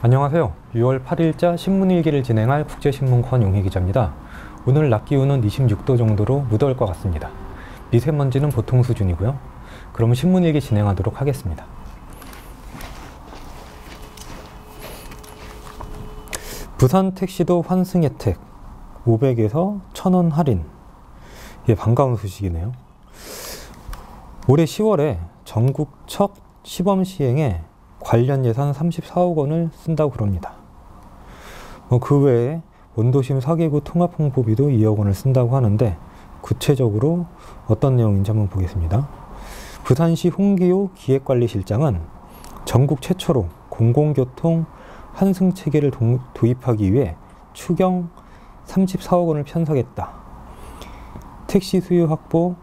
안녕하세요. 6월 8일자 신문일기를 진행할 국제신문 권 용희 기자입니다. 오늘 낮 기온은 26도 정도로 무더울 것 같습니다. 미세먼지는 보통 수준이고요. 그럼 신문일기 진행하도록 하겠습니다. 부산 택시도 환승 혜택 500에서 1000원 할인. 예, 반가운 소식이네요. 올해 10월에 전국 첫 시범 시행에 관련 예산 34억 원을 쓴다고 그럽니다. 뭐 그 외에 원도심 4개구 통합 홍보비도 2억 원을 쓴다고 하는데 구체적으로 어떤 내용인지 한번 보겠습니다. 부산시 홍기호 기획관리실장은 전국 최초로 공공교통 환승 체계를 도, 도입하기 위해 추경 34억 원을 편성했다. 택시 수요 확보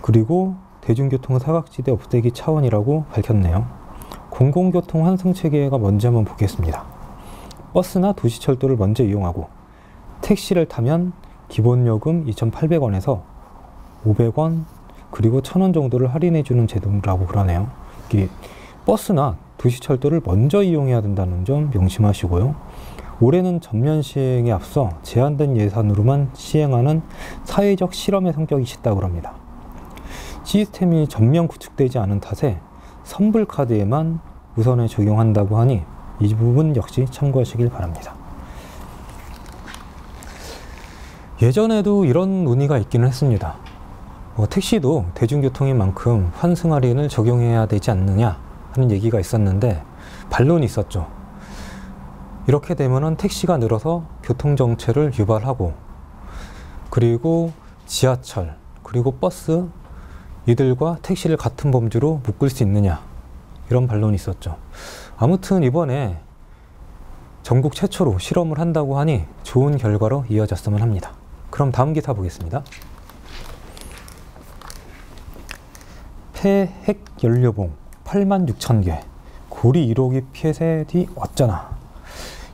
그리고 대중교통 사각지대 없애기 차원이라고 밝혔네요. 공공교통 환승 체계가 뭔지 한번 보겠습니다. 버스나 도시철도를 먼저 이용하고 택시를 타면 기본 요금 2,800원에서 500원 그리고 1,000원 정도를 할인해 주는 제도라고 그러네요. 이게 버스나 도시철도를 먼저 이용해야 된다는 점 명심하시고요. 올해는 전면 시행에 앞서 제한된 예산으로만 시행하는 사회적 실험의 성격이 짙다고 합니다. 시스템이 전면 구축되지 않은 탓에 선불카드에만 우선에 적용한다고 하니 이 부분 역시 참고하시길 바랍니다. 예전에도 이런 논의가 있기는 했습니다. 뭐 택시도 대중교통인 만큼 환승 할인을 적용해야 되지 않느냐 하는 얘기가 있었는데 반론이 있었죠. 이렇게 되면은 택시가 늘어서 교통 정체를 유발하고 그리고 지하철 그리고 버스 이들과 택시를 같은 범주로 묶을 수 있느냐 이런 반론이 있었죠. 아무튼 이번에 전국 최초로 실험을 한다고 하니 좋은 결과로 이어졌으면 합니다. 그럼 다음 기사 보겠습니다. 폐핵 연료봉 8만 6천 개 고리 1호기 폐쇄뒤 어쩌나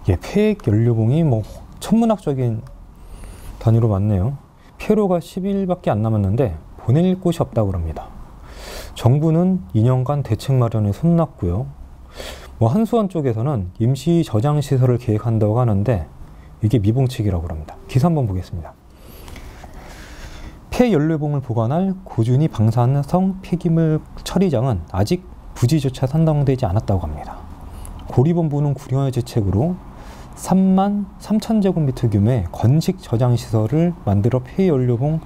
예, 폐핵 연료봉이 뭐 천문학적인 단위로 맞네요. 폐로가 10일밖에 안 남았는데 보낼 곳이 없다고 합니다. 정부는 2년간 대책 마련에 손놨고요. 뭐 한수원 쪽에서는 임시 저장 시설을 계획한다고 하는데 이게 미봉책이라고 합니다. 기사 한번 보겠습니다. 폐연료봉을 보관할 고준위 방사성 폐기물 처리장은 아직 부지조차 선정되지 않았다고 합니다. 고리본부는 구령의 제책으로 3만 3천 제곱미터 규모의 건식 저장 시설을 만들어 폐연료봉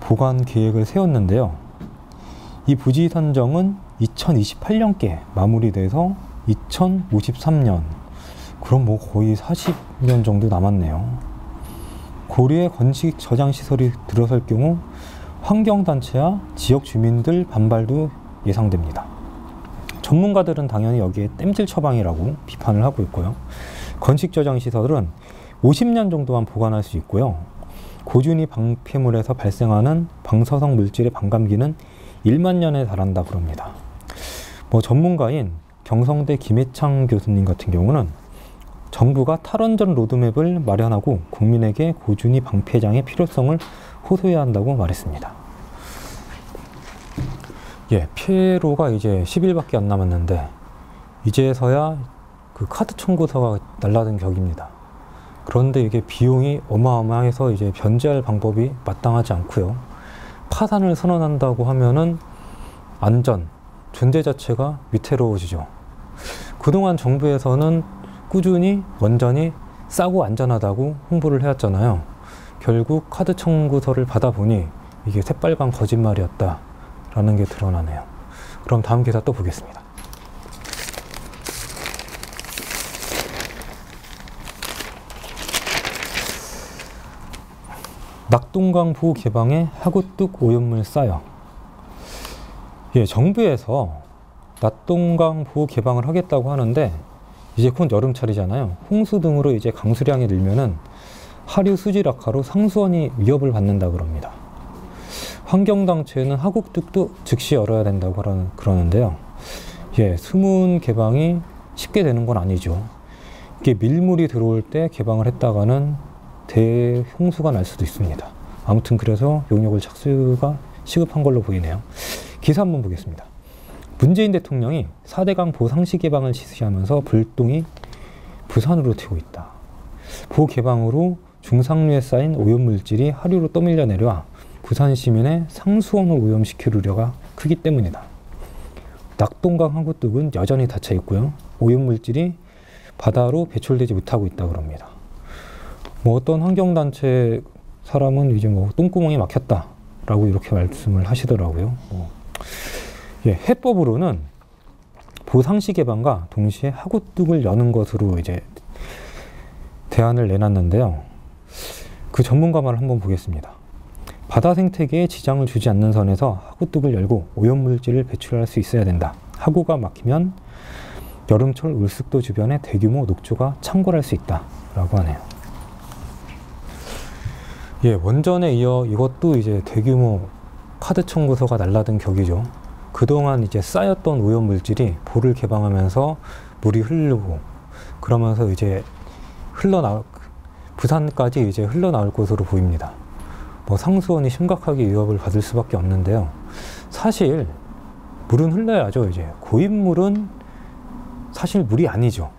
보관 계획을 세웠는데요. 이 부지 선정은 2028년께 마무리돼서 2053년 그럼 뭐 거의 40년 정도 남았네요. 고리의 건식 저장 시설이 들어설 경우 환경단체와 지역 주민들 반발도 예상됩니다. 전문가들은 당연히 여기에 땜질 처방이라고 비판을 하고 있고요. 건식 저장 시설은 50년 정도만 보관할 수 있고요. 고준위 방패물에서 발생하는 방사성 물질의 반감기는 1만 년에 달한다 그럽니다. 뭐 전문가인 경성대 김혜창 교수님 같은 경우는 정부가 탈원전 로드맵을 마련하고 국민에게 고준위 방패장의 필요성을 호소해야 한다고 말했습니다. 예, 피해로가 이제 10일밖에 안 남았는데 이제서야 그 카드 청구서가 날라든 격입니다. 그런데 이게 비용이 어마어마해서 이제 변제할 방법이 마땅하지 않고요. 파산을 선언한다고 하면은 안전, 존재 자체가 위태로워지죠. 그동안 정부에서는 꾸준히 원전이 싸고 안전하다고 홍보를 해왔잖아요. 결국 카드 청구서를 받아보니 이게 새빨간 거짓말이었다라는 게 드러나네요. 그럼 다음 기사 또 보겠습니다. 낙동강 보호 개방에 하구뚝 오염물 쌓여. 예, 정부에서 낙동강 보호 개방을 하겠다고 하는데 이제 곧 여름철이잖아요. 홍수 등으로 이제 강수량이 늘면은 하류 수질 악화로 상수원이 위협을 받는다 그럽니다. 환경단체는 하국뚝도 즉시 열어야 된다고 그러는데요. 예, 수문 개방이 쉽게 되는 건 아니죠. 이게 밀물이 들어올 때 개방을 했다가는 대홍수가 날 수도 있습니다. 아무튼 그래서 용역을 착수가 시급한 걸로 보이네요. 기사 한번 보겠습니다. 문재인 대통령이 4대강 보상시 개방을 지시하면서 불똥이 부산으로 튀고 있다. 보 개방으로 중상류에 쌓인 오염물질이 하류로 떠밀려 내려와 부산 시민의 상수원을 오염시킬 우려가 크기 때문이다. 낙동강 항구뚝은 여전히 닫혀 있고요. 오염물질이 바다로 배출되지 못하고 있다고 합니다. 뭐 어떤 환경단체 사람은 이제 뭐 똥구멍이 막혔다라고 이렇게 말씀을 하시더라고요. 뭐 예, 해법으로는 보상시 개방과 동시에 하구뚝을 여는 것으로 이제 대안을 내놨는데요. 그 전문가 말을 한번 보겠습니다. 바다 생태계에 지장을 주지 않는 선에서 하구뚝을 열고 오염물질을 배출할 수 있어야 된다. 하구가 막히면 여름철 울숙도 주변에 대규모 녹조가 창궐할 수 있다. 라고 하네요. 예, 원전에 이어 이것도 이제 대규모 카드 청구서가 날라든 격이죠. 그동안 이제 쌓였던 오염 물질이 볼을 개방하면서 물이 흐르고 그러면서 이제 흘러나올 부산까지 이제 흘러나올 것으로 보입니다. 뭐 상수원이 심각하게 위협을 받을 수밖에 없는데요. 사실 물은 흘러야죠. 이제 고인물은 사실 물이 아니죠.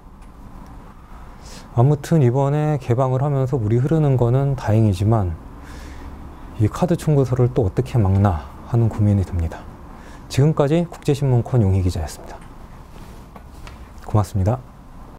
아무튼 이번에 개방을 하면서 물이 흐르는 거는 다행이지만 이 카드 청구서를 또 어떻게 막나 하는 고민이 듭니다. 지금까지 국제신문콘 용희 기자였습니다. 고맙습니다.